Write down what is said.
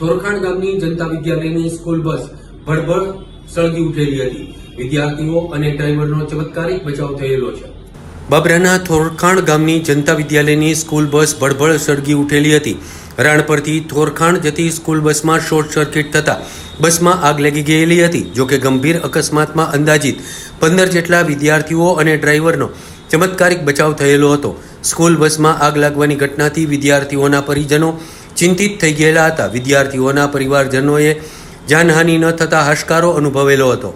થોરખાણ ગામની જનતા વિદ્યાલયની school bus ભડભડ સળગી ઉઠેલી હતી. વિદ્યાર્થીઓ અને ડ્રાઈવરનો ચમત્કારિક બચાવ થયેલો છે. બાબરાના થોરખાણ ગામની જનતા વિદ્યાલયની સ્કૂલ બસ ભડભડ સળગી ઉઠેલી હતી. રાણપરથી થોરખાણ જતી સ્કૂલ બસમાં શોર્ટ સર્કિટ થતાં બસમાં આગ લાગી ગયેલી હતી જોકે ગંભીર અકસ્માતમાં અંદાજિત પંદર જેટલા વિદ્યાર્થીઓ અને ડ્રાઈવરનો ચમત્કારિક બચાવ થયેલો હતો. સ્કૂલ બસમાં આગ લાગવાની ઘટનાથી વિદ્યાર્થીઓના પરિજનો ચિંતિત થઈ ગયેલા હતા. વિદ્યાર્થીઓના પરિવારજનોએ જાનહાનિ ન થતા હાશકારો અનુભવેલો હતો.